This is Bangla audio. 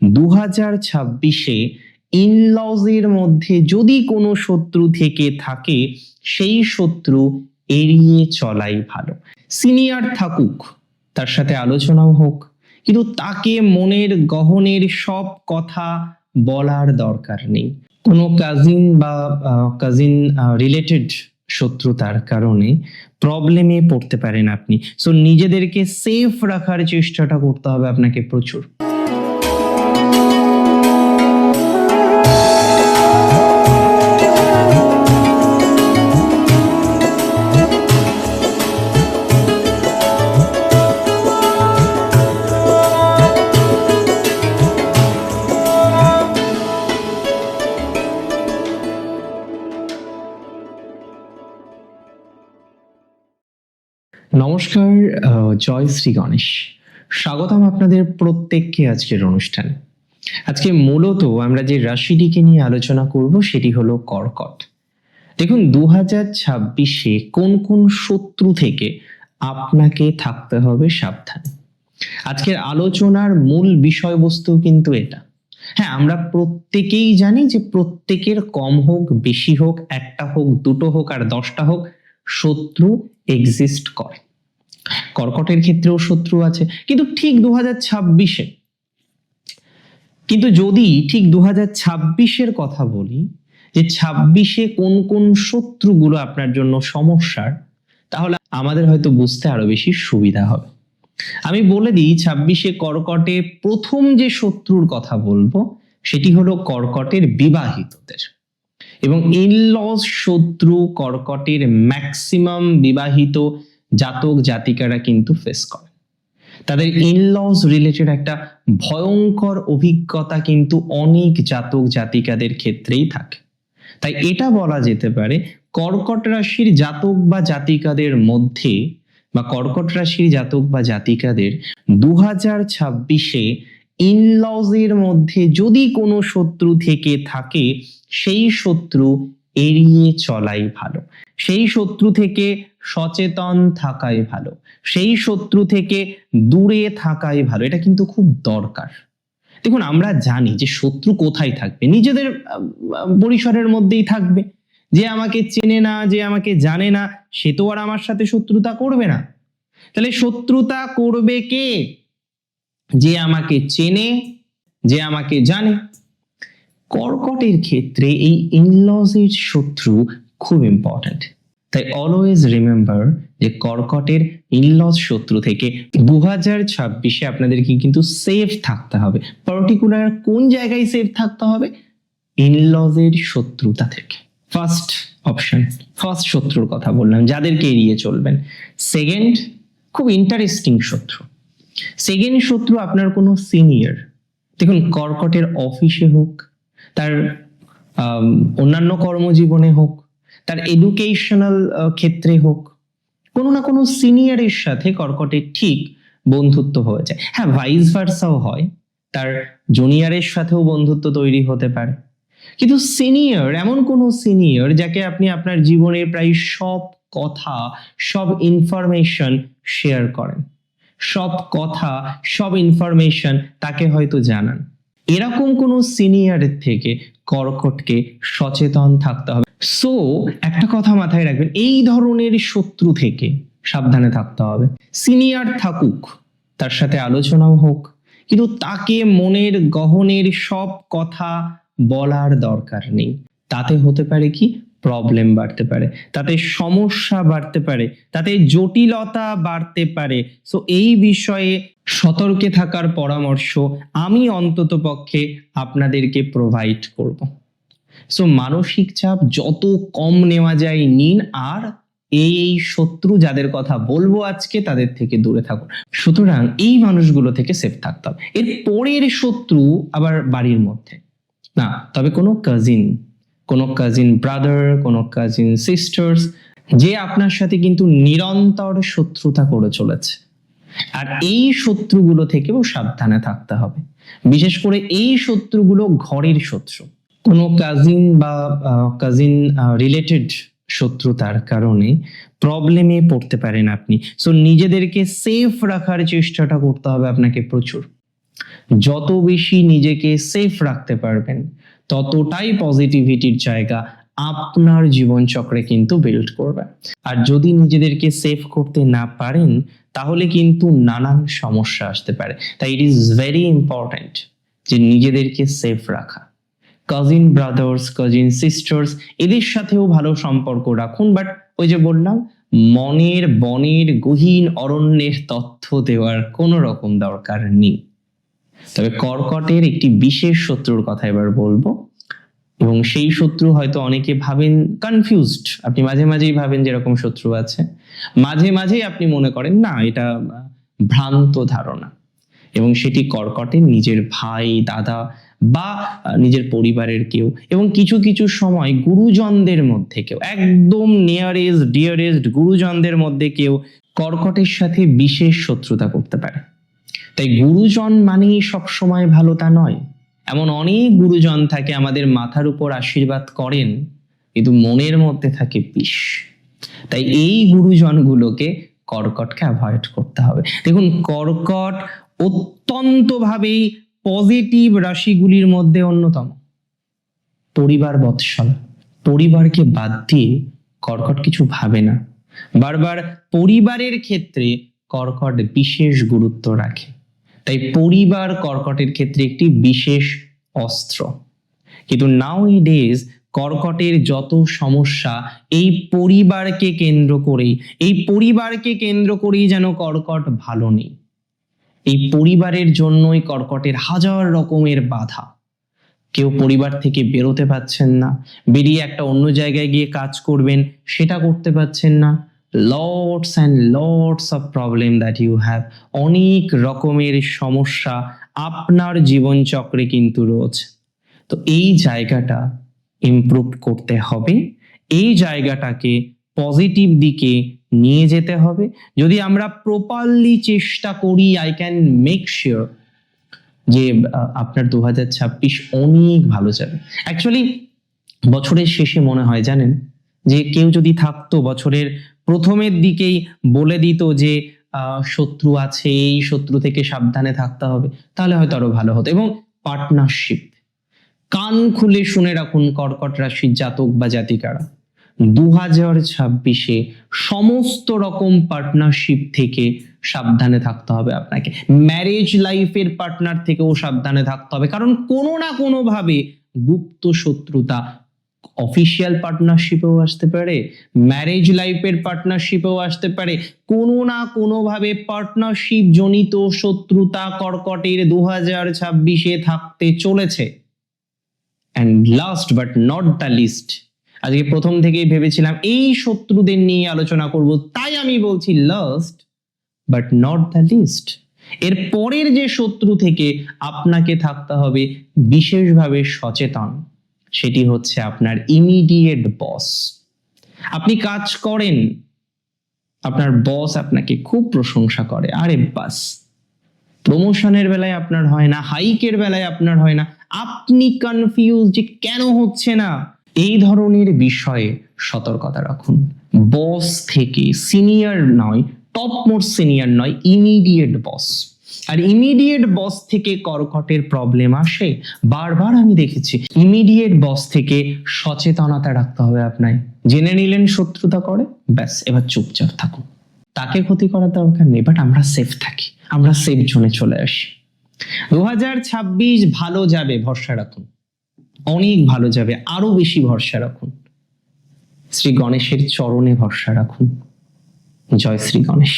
দু হাজার ছাব্বিশে ইনলজের মধ্যে যদি কোনো শত্রু থেকে থাকে, সেই শত্রু এড়িয়ে চলাই ভালো। সিনিয়র থাকুক, তার সাথে আলোচনাও হোক, কিন্তু তাকে মনের গহনের সব কথা বলার দরকার নেই। কোনো কাজিন বা কাজিন রিলেটেড শত্রুতার কারণে প্রবলেমে পড়তে পারেন আপনি। সো নিজেদেরকে সেফ রাখার চেষ্টাটা করতে হবে আপনাকে প্রচুর। নমস্কার জয় শ্রী গণেশ। স্বাগতম আপনাদের প্রত্যেককে আজকের অনুষ্ঠানে। আজকে মূলত আমরা যে রাশিটিকে নিয়ে আলোচনা করব সেটি হলো কর্কট। দেখুন দু হাজার ছাব্বিশে কোন কোন শত্রু থেকে আপনাকে থাকতে হবে সাবধান? আজকের আলোচনার মূল বিষয়বস্তু কিন্তু এটা। হ্যাঁ আমরা প্রত্যেকেই জানি যে প্রত্যেকের কম হোক, বেশি হোক, একটা হোক, দুটো হোক, আর দশটা হোক শত্রু এক্সিস্ট করে। কর্কটের ক্ষেত্রেও শত্রু আছে, কিন্তু ঠিক দু হাজার ছাব্বিশে। কিন্তু যদি ঠিক দু হাজার ছাব্বিশের কথা বলি, যে ছাব্বিশে কোন কোন শত্রুগুলো আপনার জন্য সমস্যার, তাহলে আমাদের হয়তো বুঝতে আরও বেশি সুবিধা হবে। আমি বলে দিই, ছাব্বিশে কর্কটে প্রথম যে শত্রুর কথা বলব, সেটি হলো কর্কটের বিবাহিতদের। এবং ইনলস শত্রু কর্কটের ম্যাক্সিমাম বিবাহিত জাতক জাতিকারা কিন্তু ফেস করে তাদের ইনলস রিলেটেড একটা ভয়ঙ্কর অভিজ্ঞতা কিন্তু অনেক জাতক জাতিকাদের ক্ষেত্রেই থাকে। তাই এটা বলা যেতে পারে, কর্কট রাশির জাতক বা জাতিকাদের মধ্যে বা কর্কট রাশির জাতক বা জাতিকাদের দু হাজার ছাব্বিশে ইনলজের মধ্যে যদি কোনো শত্রু থেকে থাকে, সেই শত্রু এড়িয়ে চলাই ভালো। সেই শত্রু থেকে সচেতন থাকাই ভালো। সেই শত্রু থেকে দূরে থাকাই ভালো। এটা কিন্তু খুব দরকার। দেখুন, আমরা জানি যে শত্রু কোথায় থাকবে। নিজেদের পরিসরের মধ্যেই থাকবে। যে আমাকে চেনে না, যে আমাকে জানে না, সে তো আর আমার সাথে শত্রুতা করবে না। তাহলে শত্রুতা করবে কে? যে আমাকে চেনে, যে আমাকে জানে। কর্কটের ক্ষেত্রে এই ইনলজের শত্রু খুব ইম্পর্ট্যান্ট তাই অলওয়েজ রিমেম্বার যে কর্কটের ইনলজ শত্রু থেকে দু হাজার ছাব্বিশে আপনাদেরকে কিন্তু সেফ থাকতে হবে। পার্টিকুলার কোন জায়গায় সেফ থাকতে হবে? ইনলজের শত্রুতা থেকে। ফার্স্ট অপশন ফার্স্ট শত্রুর কথা বললাম, যাদেরকে এড়িয়ে চলবেন। সেকেন্ড খুব ইন্টারেস্টিং শত্রু। সেকেন্ড শত্রু আপনার কোনো সিনিয়র দেখুন, কর্কটের অফিসে হোক, তার অন্যান্য কর্মজীবনে হোক, তার এডুকেশনাল ক্ষেত্রে হোক, কোনো না কোনো সিনিয়রের সাথে কর্কটের ঠিক বন্ধুত্ব হয়ে যায়। হ্যাঁ ভাইস ভার্সাও হয়, তার জুনিয়রের সাথেও বন্ধুত্ব তৈরি হতে পারে। কিন্তু সিনিয়র এমন কোনো সিনিয়র যাকে আপনি আপনার জীবনের প্রায় সব কথা, সব ইনফরমেশন শেয়ার করেন। সব কথা, সব ইনফরমেশন তাকে হয়তো জানান। এরকম কোনো সিনিয়রের থেকে কর্কটকে সচেতন থাকতে হবে। সো একটা কথা মাথায় রাখবেন, এই ধরনের শত্রু থেকে সাবধানে থাকতে হবে। সিনিয়র থাকুক, তার সাথে আলোচনাও হোক, কিন্তু তাকে মনের গহনের সব কথা বলার দরকার নেই। তাতে হতে পারে কি? প্রবলেম বাড়তে পারে, তাতে সমস্যা বাড়তে পারে, তাতে জটিলতা বাড়তে পারে। সো এই বিষয়ে সতর্কে থাকার পরামর্শ আমি অন্তত পক্ষে আপনাদেরকে প্রোভাইড করব। সো মানসিক চাপ যত কম নেওয়া যায় নিন, আর এই এই শত্রু যাদের কথা বলব আজকে, তাদের থেকে দূরে থাকুন। সুতরাং এই মানুষগুলো থেকে সেফ থাকতে হবে। এর পরের শত্রু আবার বাড়ির মধ্যে। না, তবে কোনো কাজিন কোনো কাজিন ব্রাদার কোনো কাজিন সিস্টার্স যে আপনার সাথে কিন্তু নিরন্তর শত্রুতা করে চলেছে। আর এই শত্রুগুলো থেকেও সাবধানে থাকতে হবে। বিশেষ করে এই শত্রুগুলো ঘরের শত্রু। কোনো কাজিন বা কাজিন রিলেটেড শত্রুতার কারণে প্রবলেমে পড়তে পারেন আপনি। সো নিজেদেরকে সেফ রাখার চেষ্টাটা করতে হবে আপনাকে প্রচুর। যত বেশি নিজেকে সেফ রাখতে পারবেন ততটাই পজিটিভিটির জায়গা আপনার জীবনচক্রে কিন্তু বিল্ড করবে। আর যদি নিজেদেরকে সেফ করতে না পারেন, তাহলে কিন্তু নানান সমস্যা আসতে পারে। তাই ইট ইজ ভেরি ইম্পর্ট্যান্ট যে নিজেদেরকে সেফ রাখা। কাজিন ব্রাদার্স কাজিন সিস্টার্স এদের সাথেও ভালো সম্পর্ক রাখুন বাট ওই যে বললাম, মনের বনের গহীন অরণ্যের তথ্য দেওয়ার কোনো রকম দরকার নেই। তবে কর্কটের একটি বিশেষ শত্রুর কথা এবার বলব। এবং সেই শত্রু হয়তো অনেকে ভাবেন কনফিউজড আপনি মাঝে মাঝেই ভাবেন যে এরকম শত্রু আছে। মাঝে মাঝেই আপনি মনে করেন, না, এটা ভ্রান্ত ধারণা। এবং সেটি কর্কটের নিজের ভাই, দাদা বা নিজের পরিবারের কেউ এবং কিছু কিছু সময় গুরুজনদের মধ্যে কেউ, একদম নিয়ারেস্ট ডিয়ারেস্ট গুরুজনদের মধ্যে কেউ কর্কটের সাথে বিশেষ শত্রুতা করতে পারে। তাই গুরুজন মানেই সবসময় ভালো তা নয়। এমন অনেক গুরুজন থাকে আমাদের মাথার উপর আশীর্বাদ করেন, কিন্তু মনের মধ্যে থাকে বিষ। তাই এই গুরুজনগুলোকে কর্কটকে অ্যাভয়েড করতে হবে। দেখুন, কর্কট অত্যন্তভাবেই পজিটিভ রাশিগুলির মধ্যে অন্যতম। পরিবার বৎসল। পরিবারকে বাদ দিয়ে কর্কট কিছু ভাবে না। বারবার পরিবারের ক্ষেত্রে কর্কট বিশেষ গুরুত্ব রাখে। তাই পরিবার কর্কটের ক্ষেত্রে একটি বিশেষ অস্ত্র। কিন্তু নাও ডেজ কর্কটের যত সমস্যা, এই পরিবারকে কেন্দ্র করেই, এই পরিবারকে কেন্দ্র করেই যেন কর্কট ভালো নেই। এই পরিবারের জন্যই কর্কটের হাজার রকমের বাধা। কেউ পরিবার থেকে বেরোতে পাচ্ছেন না, বেরিয়ে একটা অন্য জায়গায় গিয়ে কাজ করবেন, সেটা করতে পাচ্ছেন না। Lots and lots of problem that you have অনেক রকমের সমস্যা আপনার জীবনচক্রে কিন্তু রয়েছে। তো এই জায়গাটা ইমপ্রুভ করতে হবে। এই জায়গাটাকে পজিটিভ দিকে নিয়ে যেতে হবে। যদি আমরা প্রপারলি চেষ্টা করি আই ক্যান মেক শিওর যে আপনার দু হাজার ছাব্বিশ অনেক ভালো যাবে। অ্যাকচুয়ালি বছরের শেষে মনে হয় জানেন যে, কেউ যদি থাকতো, বছরের প্রথমের দিকেই বলে দিত যে শত্রু আছে এই শত্রু থেকে সাবধানে থাকতে হবে। তাহলে হয়তো আরও ভালো হতো। এবং পার্টনারশিপ কান খুলে শুনে রাখুন কর্কট রাশির জাতক বা জাতিকারা। দু হাজার ছাব্বিশে সমস্ত রকম পার্টনারশিপ থেকে সাবধানে থাকতে হবে আপনাকে। ম্যারেজ লাইফের পার্টনার থেকেও সাবধানে থাকতে হবে। কারণ কোনো না কোনো ভাবে গুপ্ত শত্রুতা অফিসিয়াল পার্টনারশিপেও আসতে পারে ম্যারেজ লাইফের পার্টনারশিপেও আসতে পারে। কোনো না কোনো ভাবে পার্টনারশিপ জনিত শত্রুতা কর্কটের দু হাজার ছাব্বিশে থাকতে চলেছে। And last but not the least আজকে প্রথম থেকেই ভেবেছিলাম এই শত্রুদের নিয়ে আলোচনা করব, তাই আমি বলছি last but not the least এর পরের যে শত্রু থেকে আপনাকে থাকতে হবে, বিশেষভাবে সচেতন। সেটি হচ্ছে আপনার ইমিডিয়েট বস আপনি কাজ করেন, আপনার বস আপনাকে খুব প্রশংসা করে। আরে বাস প্রমোশনের বেলায় আপনার হয় না হাইকের বেলায় আপনার হয় না। আপনি কনফিউজ যে কেন হচ্ছে না? এই ধরনের বিষয়ে সতর্কতা রাখুন। বস থেকে সিনিয়র নয় টপ মোর সিনিয়র নয় ইমিডিয়েট বস আর ইমিডিয়েট বস থেকে কর্কটের প্রবলেম আসে, বারবার আমি দেখেছি ইমিডিয়েট বস থেকে সচেতনতা রাখতে হবে আপনার জেনে নিলেন শত্রুতা করে, ব্যাস, এবার চুপচাপ থাকুন। তাকে ক্ষতি করার দরকার নেই বাট আমরা সেফ থাকি, আমরা সেফ জোনে চলে আসি। দু হাজার ছাব্বিশ ভালো যাবে, ভরসা রাখুন। অনেক ভালো যাবে, আরও বেশি ভরসা রাখুন। শ্রী গণেশের চরণে ভরসা রাখুন। জয় শ্রী গণেশ।